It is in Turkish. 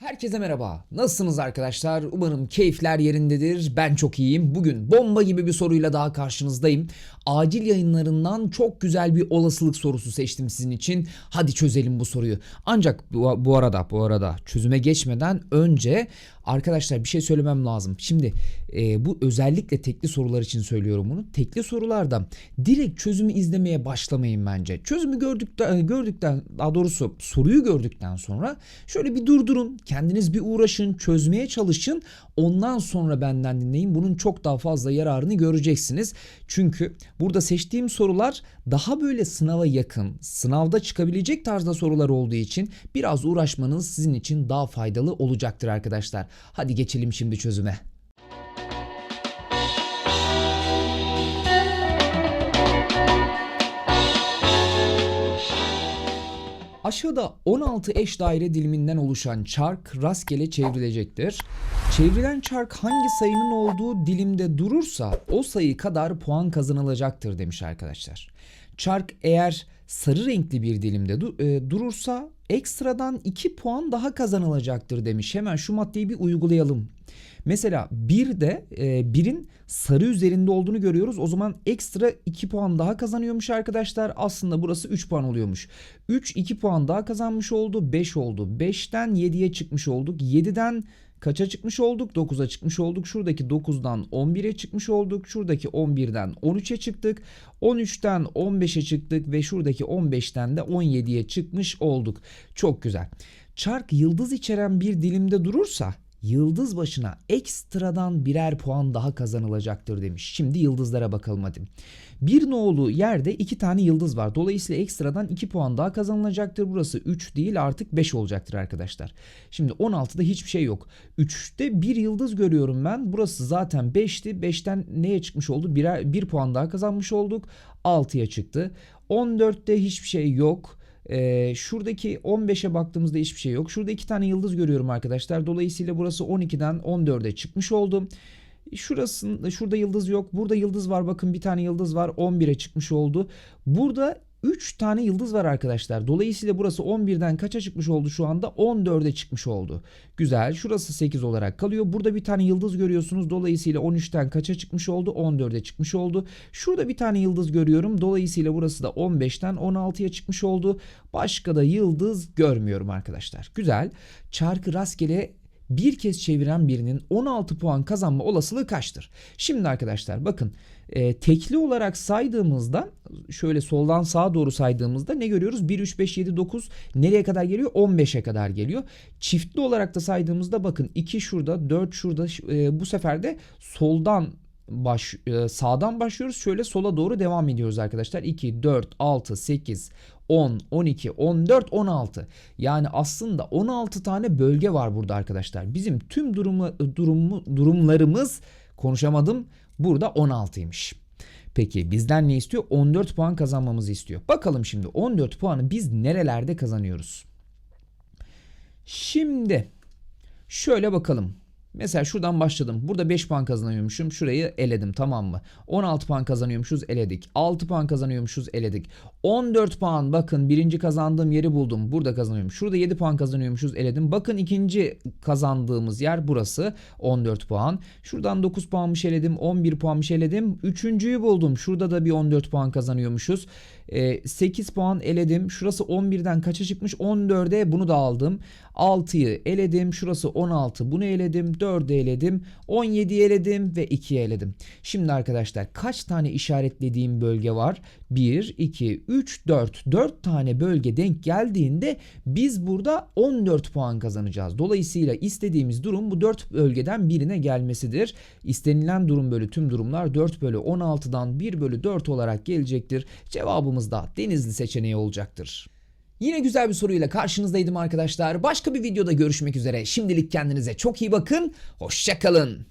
Herkese merhaba. Nasılsınız arkadaşlar? Umarım keyifler yerindedir. Ben çok iyiyim. Bugün bomba gibi bir soruyla daha karşınızdayım. Acil yayınlarından çok güzel bir olasılık sorusu seçtim sizin için. Hadi çözelim bu soruyu. Ancak bu, bu arada bu arada çözüme geçmeden önce arkadaşlar bir şey söylemem lazım. Şimdi e, bu özellikle tekli sorular için söylüyorum bunu. Tekli sorularda direkt çözümü izlemeye başlamayın bence. Çözümü gördükten gördükten daha doğrusu soruyu gördükten sonra şöyle bir durdurun. Kendiniz bir uğraşın, çözmeye çalışın. Ondan sonra benden dinleyin. Bunun çok daha fazla yararını göreceksiniz. Çünkü burada seçtiğim sorular daha böyle sınava yakın, sınavda çıkabilecek tarzda sorular olduğu için biraz uğraşmanız sizin için daha faydalı olacaktır arkadaşlar. Hadi geçelim şimdi çözüme. Aşağıda 16 eş daire diliminden oluşan çark rastgele çevrilecektir. Çevrilen çark hangi sayının olduğu dilimde durursa o sayı kadar puan kazanılacaktır demiş arkadaşlar. Çark eğer sarı renkli bir dilimde du- e, durursa ekstradan 2 puan daha kazanılacaktır demiş. Hemen şu maddeyi bir uygulayalım. Mesela bir de e, birin sarı üzerinde olduğunu görüyoruz. O zaman ekstra 2 puan daha kazanıyormuş arkadaşlar. Aslında burası 3 puan oluyormuş. 3 2 puan daha kazanmış oldu. 5 oldu. 5'ten 7'ye çıkmış olduk. 7'den kaça çıkmış olduk? 9'a çıkmış olduk. Şuradaki 9'dan 11'e çıkmış olduk. Şuradaki 11'den 13'e çıktık. 13'ten 15'e çıktık ve şuradaki 15'ten de 17'ye çıkmış olduk. Çok güzel. Çark yıldız içeren bir dilimde durursa yıldız başına ekstradan birer puan daha kazanılacaktır demiş. Şimdi yıldızlara bakalım hadi. Bir nolu yerde iki tane yıldız var. Dolayısıyla ekstradan 2 puan daha kazanılacaktır. Burası 3 değil artık 5 olacaktır arkadaşlar. Şimdi 16'da hiçbir şey yok. 3'te bir yıldız görüyorum ben. Burası zaten 5'ti. 5'ten neye çıkmış oldu? Birer, 1 puan daha kazanmış olduk. 6'ya çıktı. 14'te hiçbir şey yok. Ee, şuradaki 15'e baktığımızda hiçbir şey yok. Şurada iki tane yıldız görüyorum arkadaşlar. Dolayısıyla burası 12'den 14'e çıkmış oldu. Şurasında şurada yıldız yok. Burada yıldız var. Bakın bir tane yıldız var. 11'e çıkmış oldu. Burada 3 tane yıldız var arkadaşlar. Dolayısıyla burası 11'den kaça çıkmış oldu şu anda? 14'e çıkmış oldu. Güzel. Şurası 8 olarak kalıyor. Burada bir tane yıldız görüyorsunuz. Dolayısıyla 13'ten kaça çıkmış oldu? 14'e çıkmış oldu. Şurada bir tane yıldız görüyorum. Dolayısıyla burası da 15'ten 16'ya çıkmış oldu. Başka da yıldız görmüyorum arkadaşlar. Güzel. Çarkı rastgele bir kez çeviren birinin 16 puan kazanma olasılığı kaçtır? Şimdi arkadaşlar bakın e, tekli olarak saydığımızda şöyle soldan sağa doğru saydığımızda ne görüyoruz? 1, 3, 5, 7, 9 nereye kadar geliyor? 15'e kadar geliyor. Çiftli olarak da saydığımızda bakın 2 şurada 4 şurada e, bu sefer de soldan baş, e, sağdan başlıyoruz. Şöyle sola doğru devam ediyoruz arkadaşlar. 2, 4, 6, 8, 10, 12, 14, 16. Yani aslında 16 tane bölge var burada arkadaşlar. Bizim tüm durumu, durumu, durumlarımız konuşamadım. Burada 16'ymış. Peki bizden ne istiyor? 14 puan kazanmamızı istiyor. Bakalım şimdi 14 puanı biz nerelerde kazanıyoruz? Şimdi şöyle bakalım. Mesela şuradan başladım. Burada 5 puan kazanıyormuşum. Şurayı eledim tamam mı? 16 puan kazanıyormuşuz eledik. 6 puan kazanıyormuşuz eledik. 14 puan bakın birinci kazandığım yeri buldum. Burada kazanıyorum. Şurada 7 puan kazanıyormuşuz eledim. Bakın ikinci kazandığımız yer burası. 14 puan. Şuradan 9 puanmış eledim. 11 puanmış eledim. Üçüncüyü buldum. Şurada da bir 14 puan kazanıyormuşuz. 8 puan eledim. Şurası 11'den kaça çıkmış? 14'e bunu da aldım. 6'yı eledim. Şurası 16. Bunu eledim. 4'ü eledim. 17'yi eledim ve 2'yi eledim. Şimdi arkadaşlar kaç tane işaretlediğim bölge var? 1, 2, 3, 4. 4 tane bölge denk geldiğinde biz burada 14 puan kazanacağız. Dolayısıyla istediğimiz durum bu 4 bölgeden birine gelmesidir. İstenilen durum bölü tüm durumlar 4 bölü 16'dan 1 bölü 4 olarak gelecektir. Cevabımız da denizli seçeneği olacaktır. Yine güzel bir soruyla karşınızdaydım arkadaşlar. Başka bir videoda görüşmek üzere. Şimdilik kendinize çok iyi bakın. Hoşçakalın.